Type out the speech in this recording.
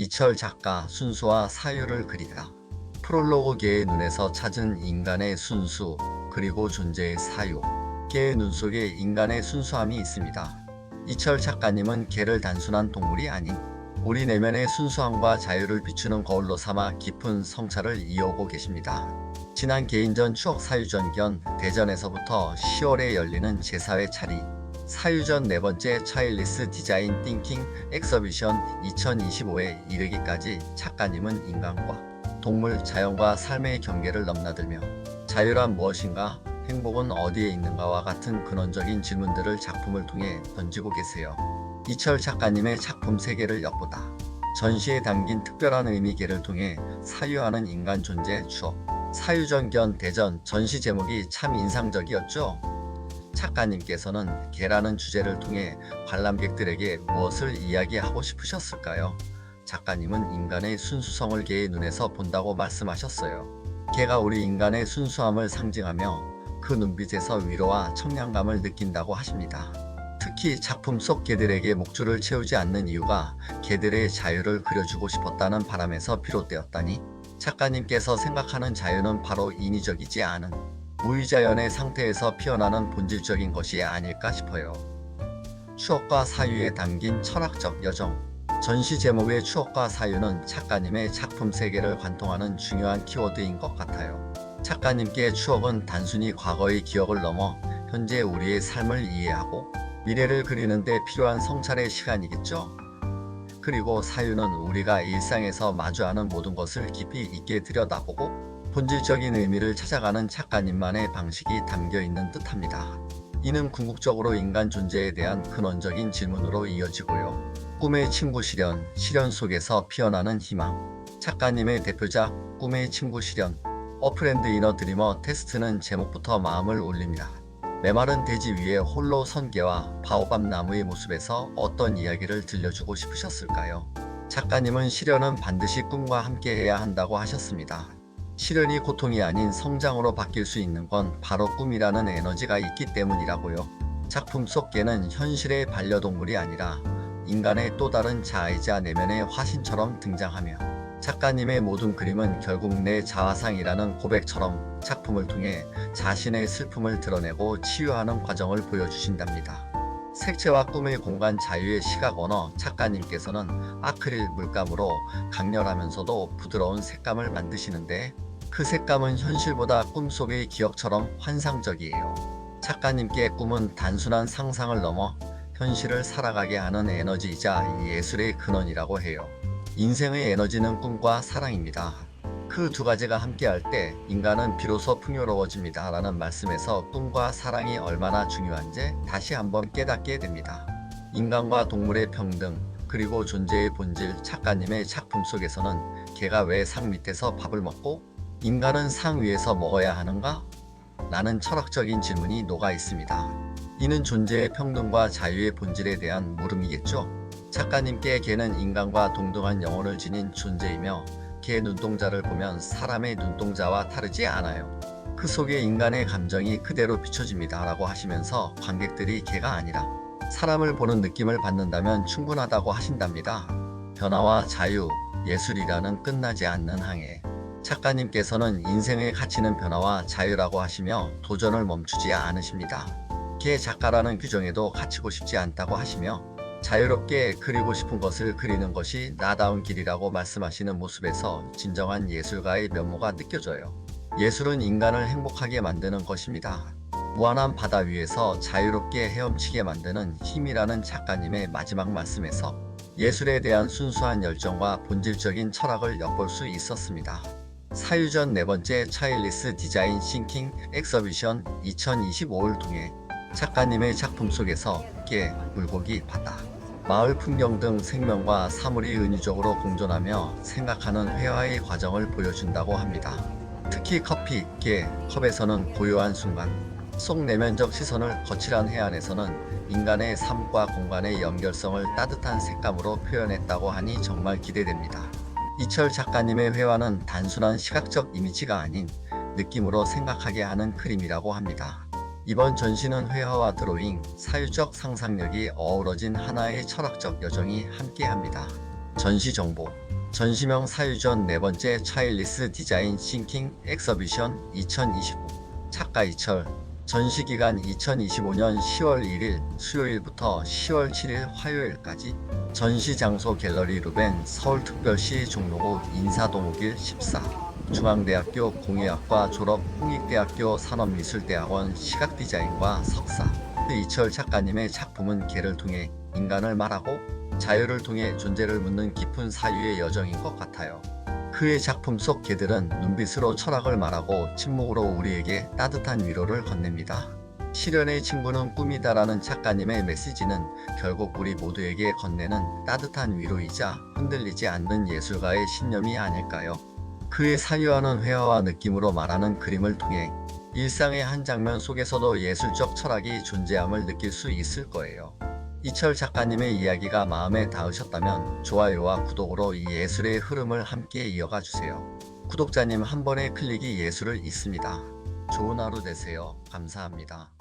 이철 작가 순수와 사유를 그리다. 프롤로그계의 눈에서 찾은 인간의 순수 그리고 존재의 사유. 개의 눈 속에 인간의 순수함이 있습니다. 이철 작가님은 개를 단순한 동물이 아닌 우리 내면의 순수함과 자유를 비추는 거울로 삼아 깊은 성찰을 이어오고 계십니다. 지난 개인전 추억 사유전견 대전에서부터 10월에 열리는 제4회 차리 사유전 네 번째 차일리스 디자인 띵킹 엑서비션 2025에 이르기까지 작가님은 인간과 동물, 자연과 삶의 경계를 넘나들며 자유란 무엇인가, 행복은 어디에 있는가와 같은 근원적인 질문들을 작품을 통해 던지고 계세요. 이철 작가님의 작품 세계를 엿보다 전시에 담긴 특별한 의미계를 통해 사유하는 인간 존재 추억 사유전견 대전 전시 제목이 참 인상적이었죠. 작가님께서는 개라는 주제를 통해 관람객들에게 무엇을 이야기하고 싶으셨을까요? 작가님은 인간의 순수성을 개의 눈에서 본다고 말씀하셨어요. 개가 우리 인간의 순수함을 상징하며 그 눈빛에서 위로와 청량감을 느낀다고 하십니다. 특히 작품 속 개들에게 목줄을 채우지 않는 이유가 개들의 자유를 그려주고 싶었다는 바람에서 비롯되었다니 작가님께서 생각하는 자유는 바로 인위적이지 않은 무의자연의 상태에서 피어나는 본질적인 것이 아닐까 싶어요. 추억과 사유에 담긴 철학적 여정. 전시 제목의 추억과 사유는 작가님의 작품 세계를 관통하는 중요한 키워드인 것 같아요. 작가님께 추억은 단순히 과거의 기억을 넘어 현재 우리의 삶을 이해하고 미래를 그리는데 필요한 성찰의 시간이겠죠. 그리고 사유는 우리가 일상에서 마주하는 모든 것을 깊이 있게 들여다보고 본질적인 의미를 찾아가는 작가님만의 방식이 담겨 있는 듯합니다. 이는 궁극적으로 인간 존재에 대한 근원적인 질문으로 이어지고요. 꿈의 친구 실현, 실현 속에서 피어나는 희망. 작가님의 대표작 꿈의 친구 실현, 어프렌드 이너 드리머 테스트는 제목부터 마음을 울립니다. 메마른 대지 위에 홀로 선 개와 바오밥 나무의 모습에서 어떤 이야기를 들려주고 싶으셨을까요? 작가님은 실현은 반드시 꿈과 함께 해야 한다고 하셨습니다. 실현이 고통이 아닌 성장으로 바뀔 수 있는 건 바로 꿈이라는 에너지가 있기 때문이라고요. 작품 속 개는 현실의 반려동물이 아니라 인간의 또 다른 자아이자 내면의 화신처럼 등장하며 작가님의 모든 그림은 결국 내 자화상이라는 고백처럼 작품을 통해 자신의 슬픔을 드러내고 치유하는 과정을 보여주신답니다. 색채와 꿈의 공간 자유의 시각 언어 작가님께서는 아크릴 물감으로 강렬하면서도 부드러운 색감을 만드시는데 그 색감은 현실보다 꿈속의 기억처럼 환상적이에요. 작가님께 꿈은 단순한 상상을 넘어 현실을 살아가게 하는 에너지이자 예술의 근원이라고 해요. 인생의 에너지는 꿈과 사랑입니다. 그 두 가지가 함께할 때 인간은 비로소 풍요로워집니다. 라는 말씀에서 꿈과 사랑이 얼마나 중요한지 다시 한번 깨닫게 됩니다. 인간과 동물의 평등, 그리고 존재의 본질 작가님의 작품 속에서는 개가 왜 상 밑에서 밥을 먹고 인간은 상 위에서 먹어야 하는가? 라는 철학적인 질문이 녹아 있습니다. 이는 존재의 평등과 자유의 본질에 대한 물음이겠죠. 작가님께 개는 인간과 동등한 영혼을 지닌 존재이며 개 눈동자를 보면 사람의 눈동자와 다르지 않아요. 그 속에 인간의 감정이 그대로 비춰집니다. 라고 하시면서 관객들이 개가 아니라 사람을 보는 느낌을 받는다면 충분하다고 하신답니다. 변화와 자유, 예술이라는 끝나지 않는 항해. 작가님께서는 인생의 가치는 변화와 자유라고 하시며 도전을 멈추지 않으십니다. 개 작가라는 규정에도 갇히고 싶지 않다고 하시며 자유롭게 그리고 싶은 것을 그리는 것이 나다운 길이라고 말씀하시는 모습에서 진정한 예술가의 면모가 느껴져요. 예술은 인간을 행복하게 만드는 것입니다. 무한한 바다 위에서 자유롭게 헤엄치게 만드는 힘이라는 작가님의 마지막 말씀에서 예술에 대한 순수한 열정과 본질적인 철학을 엿볼 수 있었습니다. 사유전 네 번째 차일리스 디자인 싱킹 엑서비션 2025를 통해 작가님의 작품 속에서 깨, 물고기, 바다, 마을 풍경 등 생명과 사물이 은유적으로 공존하며 생각하는 회화의 과정을 보여준다고 합니다. 특히 커피, 깨, 컵에서는 고요한 순간, 속 내면적 시선을 거칠한 해안에서는 인간의 삶과 공간의 연결성을 따뜻한 색감으로 표현했다고 하니 정말 기대됩니다. 이철 작가님의 회화는 단순한 시각적 이미지가 아닌 느낌으로 생각하게 하는 그림이라고 합니다. 이번 전시는 회화와 드로잉, 사유적 상상력이 어우러진 하나의 철학적 여정이 함께합니다. 전시 정보 전시명 사유전 네 번째 차일리스 디자인 싱킹 엑서비션 2029 작가 이철 전시 기간 2025년 10월 1일 수요일부터 10월 7일 화요일까지 전시 장소 갤러리 루벤 서울특별시 종로구 인사동길 14 중앙대학교 공예학과 졸업 홍익대학교 산업미술대학원 시각디자인과 석사 이철 작가님의 작품은 개를 통해 인간을 말하고 자유를 통해 존재를 묻는 깊은 사유의 여정인 것 같아요. 그의 작품 속 개들은 눈빛으로 철학을 말하고 침묵으로 우리에게 따뜻한 위로를 건넵니다. 시련의 친구는 꿈이다라는 작가님의 메시지는 결국 우리 모두에게 건네는 따뜻한 위로이자 흔들리지 않는 예술가의 신념이 아닐까요? 그의 사유하는 회화와 느낌으로 말하는 그림을 통해 일상의 한 장면 속에서도 예술적 철학이 존재함을 느낄 수 있을 거예요. 이철 작가님의 이야기가 마음에 닿으셨다면 좋아요와 구독으로 이 예술의 흐름을 함께 이어가 주세요. 구독자님 한 번의 클릭이 예술을 잇습니다. 좋은 하루 되세요. 감사합니다.